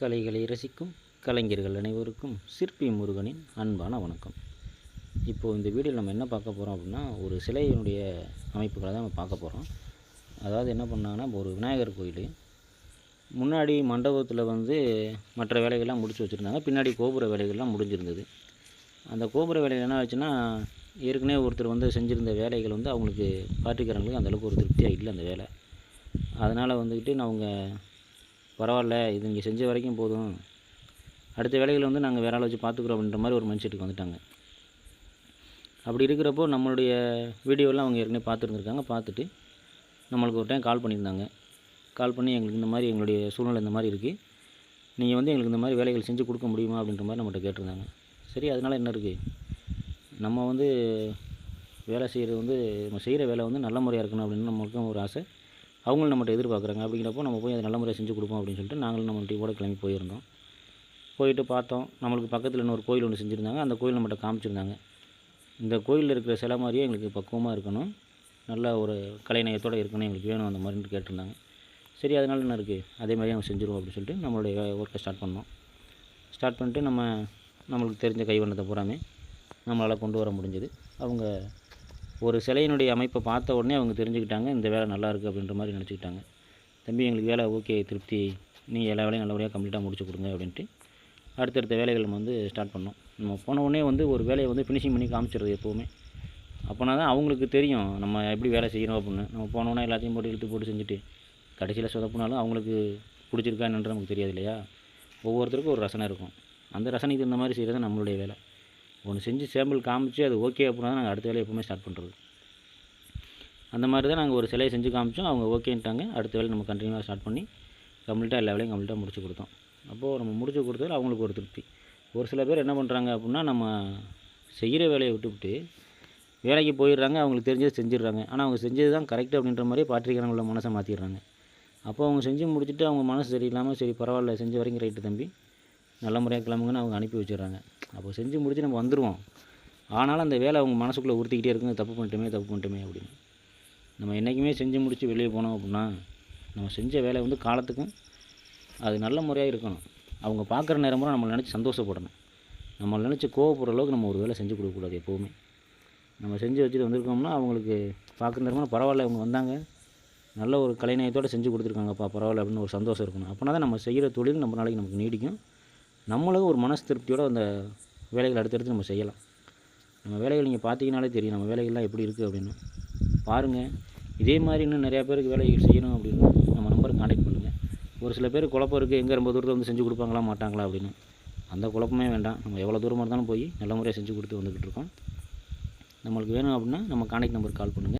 கலைகளை ரசிக்கும் கலைஞர்கள் அனைவருக்கும் சிற்பி முருகனின் அன்பான வணக்கம். இப்போது இந்த வீடியோவில் நம்ம என்ன பார்க்க போகிறோம் அப்படின்னா ஒரு சிலையினுடைய அமைப்புகளை தான் நம்ம பார்க்க போகிறோம் அதாவது என்ன பண்ணாங்கன்னா இப்போ ஒரு விநாயகர் கோயில். முன்னாடி மண்டபத்தில் வந்து மற்ற வேலைகள்லாம் முடிச்சு வச்சுருந்தாங்க. பின்னாடி கோபுர வேலைகள்லாம் முடிஞ்சிருந்தது. அந்த கோபுர வேலைகள் என்ன ஆச்சுன்னா ஏற்கனவே ஒருத்தர் வந்து செஞ்சுருந்த வேலைகள் வந்து அவங்களுக்கு பார்ட்டிக்காரங்களுக்கு அந்தளவுக்கு ஒரு திருப்தியாக இல்லை அந்த வேலை. அதனால் வந்துக்கிட்டு நான் அவங்க பரவாயில்ல இது நீங்கள் செஞ்ச வரைக்கும் போதும். அடுத்த வேலைகளை வந்து நாங்கள் வேற ஆள் வச்சு பார்த்துக்குறோம் அப்படின்ற மாதிரி ஒரு மைண்ட் செட்டுக்கு வந்துட்டாங்க. அப்படி இருக்கிறப்போ நம்மளுடைய வீடியோலாம் அவங்க ஏற்கனவே பார்த்துருந்துருக்காங்க. பார்த்துட்டு நம்மளுக்கு ஒரு டைம் கால் பண்ணியிருந்தாங்க. கால் பண்ணி எங்களுக்கு இந்த மாதிரி எங்களுடைய சூழ்நிலை இந்த மாதிரி இருக்குது நீங்கள் வந்து எங்களுக்கு இந்த மாதிரி வேலைகள் செஞ்சு கொடுக்க முடியுமா அப்படின்ற மாதிரி நம்மகிட்ட கேட்டிருந்தாங்க. சரி அதனால் என்ன இருக்குது நம்ம வந்து வேலை செய்கிறது வந்து நம்ம செய்கிற வேலை வந்து நல்ல முறையாக இருக்கணும் அப்படின்னு நம்மளுக்கும் ஒரு ஆசை. அவங்களும் நம்மகிட்ட எதிர்பார்க்குறாங்க. அப்படிங்கிறப்போ நம்ம போய் அதை நல்ல முறையாக செஞ்சு கொடுப்போம் அப்படின்னு சொல்லிட்டு நாங்களும் நம்ம கூட கிளம்பி போயிருந்தோம். போயிட்டு பார்த்தோம். நம்மளுக்கு பக்கத்தில் இன்னொரு கோயில் ஒன்று செஞ்சுருந்தாங்க. அந்த கோயில் நம்மகிட்ட காமிச்சிருந்தாங்க. இந்த கோயிலில் இருக்கிற சிலை மாதிரியே எங்களுக்கு பக்குவமாக இருக்கணும். நல்ல ஒரு கலைநயத்தோடு இருக்கணும். எங்களுக்கு வேணும் அந்த மாதிரின்ட்டு கேட்டிருந்தாங்க. சரி அதனால என்ன இருக்குது அதே மாதிரி அவங்க செஞ்சுருவோம் அப்படின்னு சொல்லிட்டு நம்மளுடைய ஒர்க்கை ஸ்டார்ட் பண்ணோம். ஸ்டார்ட் பண்ணிட்டு நம்ம நம்மளுக்கு தெரிஞ்ச கைவண்ணத்தை பூராமே நம்மளால் கொண்டு வர முடிஞ்சது. அவங்க ஒரு சிலையினுடைய அமைப்பை பார்த்த உடனே அவங்க தெரிஞ்சுக்கிட்டாங்க இந்த வேலை நல்லா இருக்குது அப்படின்ற மாதிரி நினச்சிக்கிட்டாங்க. தம்பி எங்களுக்கு வேலை ஓகே திருப்தி. நீ எல்லா வேலையும் நல்லபடியாக கம்ப்ளீட்டாக முடிச்சு கொடுங்க அப்படின்ட்டு அடுத்தடுத்த வேலைகள் நம்ம வந்து ஸ்டார்ட் பண்ணோம். நம்ம போன உடனே வந்து ஒரு வேலையை வந்து ஃபினிஷிங் பண்ணி காமிச்சிடுறது எப்போவுமே. அப்போனா தான் அவங்களுக்கு தெரியும் நம்ம எப்படி வேலை செய்யணும் அப்படின்னு. நம்ம போனோடனே எல்லாத்தையும் போட்டு இழுத்து போட்டு செஞ்சுட்டு கடைசியில் சொதப்புனாலும் அவங்களுக்கு பிடிச்சிருக்கா என்னன்றது நமக்கு தெரியாது இல்லையா? ஒவ்வொருத்தருக்கும் ஒரு ரசனை இருக்கும். அந்த ரசனைக்கு இந்த மாதிரி செய்கிறது நம்மளுடைய வேலை. ஒன்று செஞ்சு சாம்பிள் காமிச்சு அது ஓகே அப்படின்னா தான் நாங்கள் அடுத்த வேலையை எப்பவுமே ஸ்டார்ட் பண்ணுறது அந்த மாதிரி தான் நாங்கள் ஒரு சிலையை செஞ்சு காமிச்சோம். அவங்க ஓகேன்ட்டாங்க அடுத்த வேலை நம்ம கண்டினியூவாக ஸ்டார்ட் பண்ணி கம்ப்ளீட்டாக எல்லா வேலையும் கம்ப்ளீட்டாக முடிச்சு கொடுத்தோம். அப்போது நம்ம முடிச்சு கொடுத்ததில் அவங்களுக்கு ஒரு திருப்தி. ஒரு சில பேர் என்ன பண்ணுறாங்க அப்படின்னா நம்ம செய்கிற வேலையை விட்டுவிட்டு வேலைக்கு போயிடுறாங்க. அவங்களுக்கு தெரிஞ்சதை செஞ்சிடுறாங்க. ஆனால் அவங்க செஞ்சது தான் கரெக்ட் அப்படின்ற மாதிரி பாட்டிருக்கிறவங்கள மனசை மாற்றிடுறாங்க அப்போ அவங்க செஞ்சு முடிச்சுட்டு அவங்க மனசு சரியில்லாமல் சரி பரவாயில்ல செஞ்ச வரைக்கும் ரைட்டு தம்பி. நல்ல முறையாக கிளம்புங்கன்னு அவங்க அனுப்பி வச்சிடுறாங்க. அப்போ செஞ்சு முடிச்சு நம்ம வந்துடுவோம் ஆனாலும் அந்த வேலை அவங்க மனசுக்குள்ளே உறுத்திக்கிட்டே இருக்குங்க தப்பு பண்ணிட்டோமே தப்பு பண்ணிட்டோமே அப்படின்னு. நம்ம என்றைக்குமே செஞ்சு முடித்து வெளியே போனோம் அப்படின்னா நம்ம செஞ்ச வேலை வந்து காலத்துக்கும் அது நல்ல முறையாக இருக்கணும். அவங்க பார்க்குற நேரம் நம்மளை நினச்சி சந்தோஷப்படணும். நம்மளை நினச்சி கோவப்படுற அளவுக்கு நம்ம ஒரு வேலை செஞ்சு கொடுக்கக்கூடாது எப்போவுமே. நம்ம செஞ்சு வச்சுட்டு வந்திருக்கோம்னா அவங்களுக்கு பார்க்குற நேரமாக பரவாயில்ல அவங்க வந்தாங்க. நல்ல ஒரு கலைநயத்தோடு செஞ்சு கொடுத்துருக்காங்கப்பா பரவாயில்ல அப்படின்னு ஒரு சந்தோஷம் இருக்கணும். அப்போனா தான் நம்ம செய்கிற தொழில் நம்ம நாளைக்கு நமக்கு நீடிக்கும். நம்மளும் ஒரு மனசு திருப்தியோடு அந்த வேலைகள் அடுத்தடுத்து நம்ம செய்யலாம். நம்ம வேலைகள் நீங்கள் பார்த்தீங்கனாலே தெரியும். நம்ம வேலைகள்லாம் எப்படி இருக்குது அப்படின்னு. பாருங்கள் இதே மாதிரி இன்னும் நிறையா பேருக்கு வேலைகள் செய்யணும் அப்படின்னு நம்ம நம்பருக்கு கான்டாக்ட் பண்ணுங்கள் ஒரு சில பேர் குழப்பம் இருக்குது எங்கே ரொம்ப தூரத்தில் வந்து செஞ்சு கொடுப்பாங்களா மாட்டாங்களா அப்படின்னு. அந்த குழப்பமே வேண்டாம். நம்ம எவ்வளோ தூரமாக இருந்தாலும் போய் நல்ல முறையாக செஞ்சு கொடுத்து வந்துக்கிட்டு இருக்கோம். நம்மளுக்கு வேணும் அப்படின்னா நம்ம காண்டக்ட் நம்பருக்கு கால் பண்ணுங்கள்